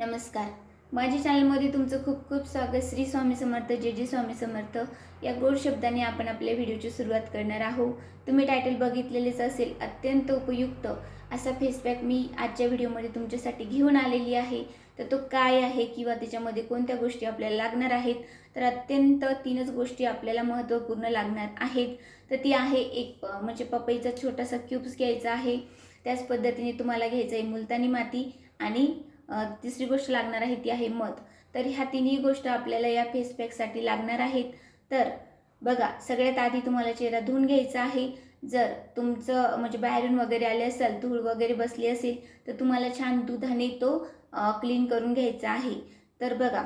नमस्कार. माझ्या चॅनलमध्ये तुमचं खूप खूप स्वागत. श्री स्वामी समर्थ जे जे स्वामी समर्थ. या गोड शब्दाने आपण आपल्या व्हिडिओची सुरुवात करणार आहोत. तुम्ही टायटल बघितलेलेच असेल अत्यंत उपयुक्त असा फेसपॅक मी आजच्या व्हिडिओमध्ये तुमच्यासाठी घेऊन आलेली आहे. तर तो काय आहे किंवा त्याच्यामध्ये कोणत्या गोष्टी आपल्याला लागणार आहेत? तर अत्यंत तीनच गोष्टी आपल्याला महत्त्वपूर्ण लागणार आहेत. तर ती आहे एक म्हणजे पपईचा छोटासा क्यूब्स घ्यायचा आहे. त्याच पद्धतीने तुम्हाला घ्यायचं आहे मुलतानी माती आणि तिसरी गोष्ट लागणार आहे ती आहे मध तर ह्या तिन्ही गोष्ट आपल्याला या फेस पॅकसाठी लागणार आहेत. तर बघा सगळ्यात आधी तुम्हाला चेहरा धुवून घ्यायचा आहे. जर तुमचं म्हणजे बाहेरून वगैरे आले असेल धूळ वगैरे बसली असेल तर तुम्हाला छान दुधाने तो क्लीन करून घ्यायचा आहे. तर बघा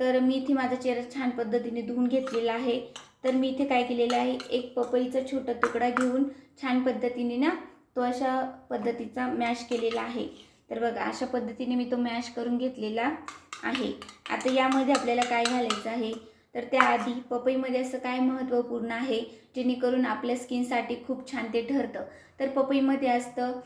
तर मी इथे माझा चेहरा छान पद्धतीने धुवून घेतलेला आहे. तर मी इथे काय केलेलं आहे एक पपईचा छोटा तुकडा घेऊन छान पद्धतीने ना तो अशा पद्धतीचा मॅश केलेला आहे. तर बघा अशा पद्धतीने मी तो मॅश करून घेतलेला आहे. आता यामध्ये आपल्याला काय घालायचं आहे? तर त्याआधी पपईमध्ये असं काय महत्त्वपूर्ण आहे? जेणेकरून आपल्या स्किनसाठी खूप छान ते ठरतं. तर पपईमध्ये असतं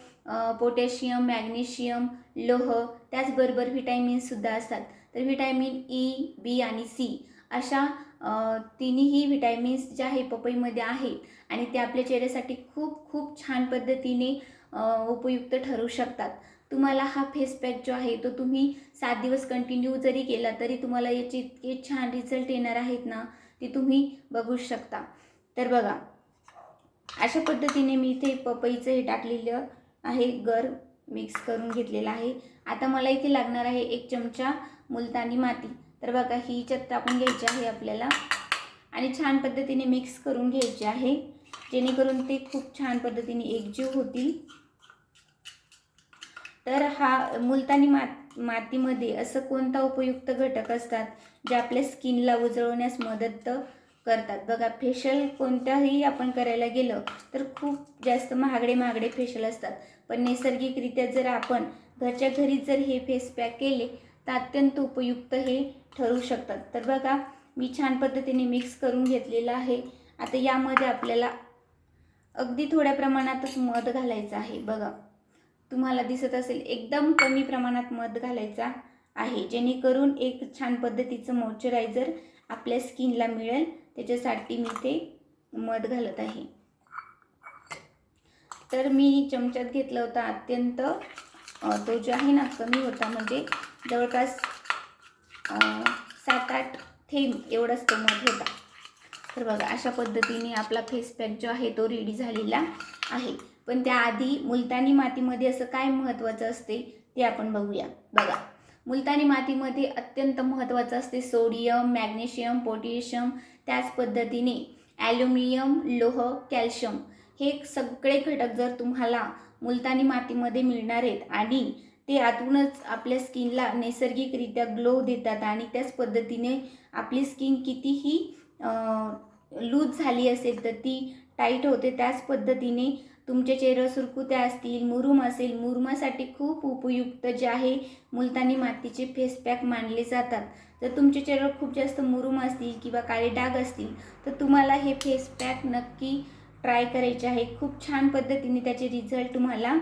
पोटॅशियम मॅग्नेशियम लोह त्याचबरोबर व्हिटॅमिन्ससुद्धा असतात. तर व्हिटॅमिन ई बी आणि सी अशा तिन्हीही तिन्ही व्हिटॅमिन्स ज्या आहे पपईमध्ये आहेत आणि ते आपल्या चेहऱ्यासाठी खूप खूप छान पद्धतीने उपयुक्त ठरू शकतात. तुम्हाला हा फेस पॅक जो आहे तो तुम्ही सात दिवस कंटिन्यू जरी केला तरी तुम्हाला याचे इतके छान रिझल्ट येणार आहेत ना ते तुम्ही बघू शकता. तर बघा अशा पद्धतीने मी इथे पपईचं हे टाकलेलं आहे गर मिक्स करून घेतलेलं आहे. आता मला इथे लागणार आहे एक चमचा मुलतानी माती. तर बघा ही चत टाकून घ्यायची आहे आपल्याला. आणि छान पद्धतीने मिक्स करून घ्यायची आहे जेणेकरून ते खूप छान पद्धतीने एकजीव होतील. तर हा मुलतानी मात मातीमध्ये असं कोणता उपयुक्त घटक असतात जे आपल्या स्किनला उजळवण्यास मदत करतात? बघा फेशियल कोणत्याही आपण करायला गेलं तर खूप जास्त महागडे महागडे फेशियल असतात. पण नैसर्गिकरित्या जर आपण घरच्या घरी जर हे फेस पॅक केले तर अत्यंत उपयुक्त हे ठरू शकतात. तर बघा मी छान पद्धतीने मिक्स करून घेतलेलं आहे. आता यामध्ये आपल्याला अगदी थोड्या प्रमाणातच मध घालायचं आहे. बघा. तुम्हाला दिसत असेल एकदम कमी प्रमाणात मध घालायचा आहे. जेणेकरून एक छान पद्धतीचं मॉइश्चरायझर आपल्या स्किनला मिळेल. त्याच्यासाठी मी ते मध घालत आहे. तर मी चमच्यात घेतला होता अत्यंत तो जो आहे ना कमी होता. म्हणजे जवळपास सात आठ थेंब एवढाच तो मध होता. तर बघा अशा पद्धतीने आपला फेस पॅक जो आहे तो रेडी झालेला आहे. पण त्याआधी मुलतानी मातीमध्ये असं काय महत्त्वाचं असते ते आपण बघूया. बघा मुलतानी मातीमध्ये अत्यंत महत्त्वाचं असते सोडियम मॅग्नेशियम पोटॅशियम त्याच पद्धतीने ॲल्युमिनियम लोह कॅल्शियम. हे सगळे घटक जर तुम्हाला मुलतानी मातीमध्ये मिळणार आहेत आणि ते आतूनच आपल्या स्किनला नैसर्गिकरित्या ग्लो देतात आणि त्याच पद्धतीने आपली स्किन कितीही लूज झाली असेल तर ती टाईट होते त्याच पद्धतीने तुमचे चेहरे सुरकुत्या असतील मुरुम असेल मुरुमासाठी खूप उपयुक्त जे आहे मुलतानी मातीचे फेस पॅक मानले जातात. जर तुमचे चेहऱ्यावर खूप जास्त मुरुम असतील किंवा काळे डाग असतील तर तुम्हाला हे फेस पॅक नक्की ट्राय करायचे आहे. खूप छान पद्धतीने त्याचे रिझल्ट तुम्हाला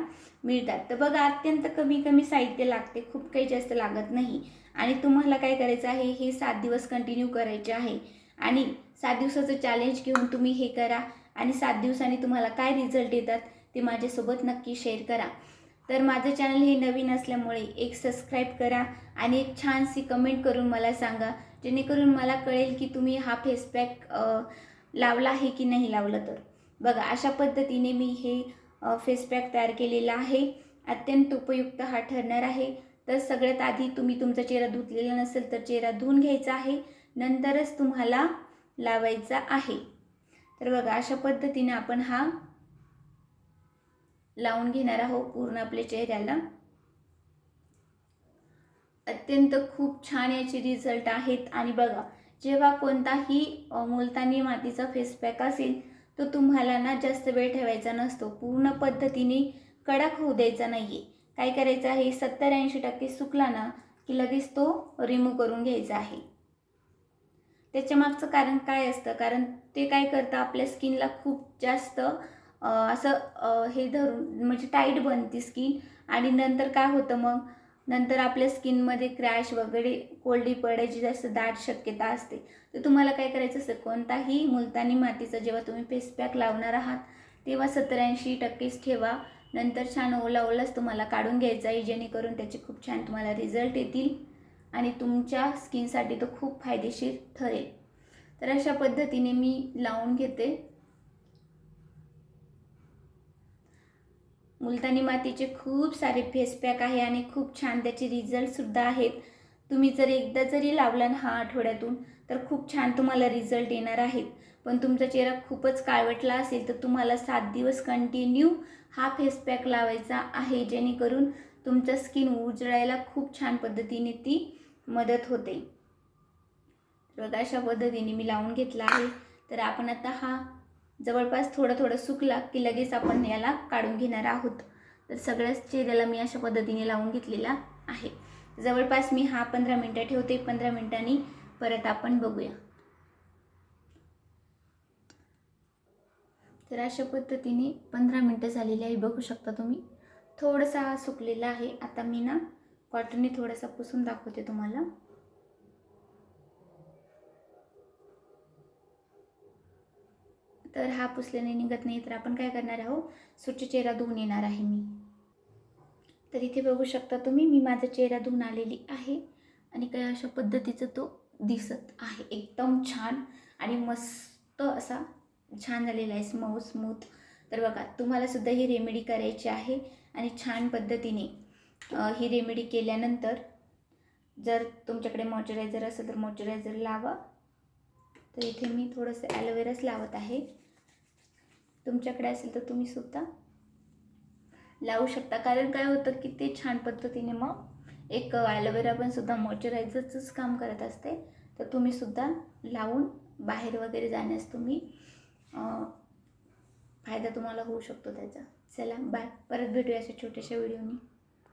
मिळतात. तर बघा अत्यंत कमी कमी साहित्य लागते खूप काही जास्त लागत नाही. आणि तुम्हाला काय करायचं आहे हे सात दिवस कंटिन्यू करायचे आहे. आणि सात दिवसाचं चॅलेंज घेऊन तुम्ही हे करा. आणि सात दिवसांनी तुम्हाला काय रिझल्ट येतात ते माझ्यासोबत नक्की शेअर करा. तर माझं चॅनल हे नवीन असल्यामुळे एक सबस्क्राईब करा आणि एक छानशी कमेंट करून मला सांगा जेणेकरून मला कळेल की तुम्ही हा फेस पॅक लावला आहे की नाही लावलं तर. बघा अशा पद्धतीने मी हे फेसपॅक तयार केलेला आहे. अत्यंत उपयुक्त हा ठरणार आहे. तर सगळ्यात आधी तुम्ही तुमचा चेहरा धुतलेला नसेल तर चेहरा धुवून घ्यायचा आहे. नंतरच तुम्हाला लावायचा आहे. तर बघा अशा पद्धतीने आपण हा लावून घेणार आहोत पूर्ण आपल्या चेहऱ्याला. अत्यंत खूप छान याचे रिझल्ट आहेत. आणि बघा जेव्हा कोणताही मुलतानी मातीचा फेस पॅक असेल तो तुम्हाला ना जास्त वेळ ठेवायचा नसतो. पूर्ण पद्धतीने कडक होऊ द्यायचा नाही आहे काय करायचं आहे? सत्तर ऐंशी टक्के सुकला ना की लगेच तो रिमूव्ह करून घ्यायचा आहे. त्याच्या मागचं कारण काय असतं? कारण ते काय करतं? आपल्या स्किनला खूप जास्त असं हे धरून म्हणजे टाईट बनते स्किन. आणि नंतर काय होतं मग? नंतर आपल्या स्किनमध्ये क्रॅश वगैरे कोल्डी पडायची जास्त दाट शक्यता असते. तर तुम्हाला काय करायचं असतं? कोणताही मुलतानी मातीचा जेव्हा तुम्ही फेस पॅक लावणार आहात तेव्हा सत्तर ऐंशी टक्केच ठेवा. नंतर छान ओला ओलाच तुम्हाला काढून घ्यायचा आहे जेणेकरून त्याचे खूप छान तुम्हाला रिझल्ट येतील. आणि तुमच्या स्किनसाठी तो खूप फायदेशीर ठरेल. तर अशा पद्धतीने मी लावून घेते. मुलतानी मातीचे खूप सारे फेस पॅक आहे आणि खूप छान त्याचे रिझल्टसुद्धा आहेत. तुम्ही जर एकदा जरी लावला ना हा आठवड्यातून तर खूप छान तुम्हाला रिझल्ट येणार आहेत. पण तुमचा चेहरा खूपच काळवटला असेल तर तुम्हाला सात दिवस कंटिन्यू हा फेस पॅक लावायचा आहे जेणेकरून तुमचं स्किन उजळायला खूप छान पद्धतीने ती मदत होते. तर अशा पद्धतीने मी लावून घेतला आहे. तर आपण आता हा जवळपास थोडं थोडं सुकला की लगेच आपण याला काढून घेणार आहोत. तर सगळ्याच चेहऱ्याला मी अशा पद्धतीने लावून घेतलेला आहे. जवळपास मी हा पंधरा मिनटं ठेवते. पंधरा मिनटांनी परत आपण बघूया. तर अशा पद्धतीने पंधरा मिनटं झालेली आहे. बघू शकता तुम्ही. थोडासा हा सुकलेला आहे. आता मी ना कॉटनने थोडासा पुसून दाखवते तुम्हाला. तर हा पुसल्याने निघत नाही तर आपण काय करणार आहोत? स्वच्छ चेहरा धुवून येणार आहे मी. तर इथे बघू शकता तुम्ही मी माझा चेहरा धुवून आलेली आहे आणि काय अशा पद्धतीचं तो दिसत आहे. एकदम छान आणि मस्त असा छान झालेला आहे. स्मऊ स्मूथ तर बघा तुम्हाला सुद्धा ही रेमेडी करायची आहे आणि छान पद्धतीने. ही रेमेडी केल्यानंतर जर तुमच्याकडे मॉइश्चरायझर असेल तर मॉइश्चरायझर लावा. तर इथे मी थोडंसं ॲलोवेराच लावत आहे. तुमच्याकडे असेल तर तुम्ही सुद्धा लावू शकता. कारण काय होतं की ते छान पद्धतीने मग एक ॲलोवेरा पण सुद्धा मॉइश्चरायझरचंच काम करत असते. तर तुम्ही सुद्धा लावून बाहेर वगैरे जाण्यास तुम्ही फायदा तुम्हाला होऊ शकतो त्याचा. चला बाय परत भेटूया अशा छोट्याशा व्हिडिओनी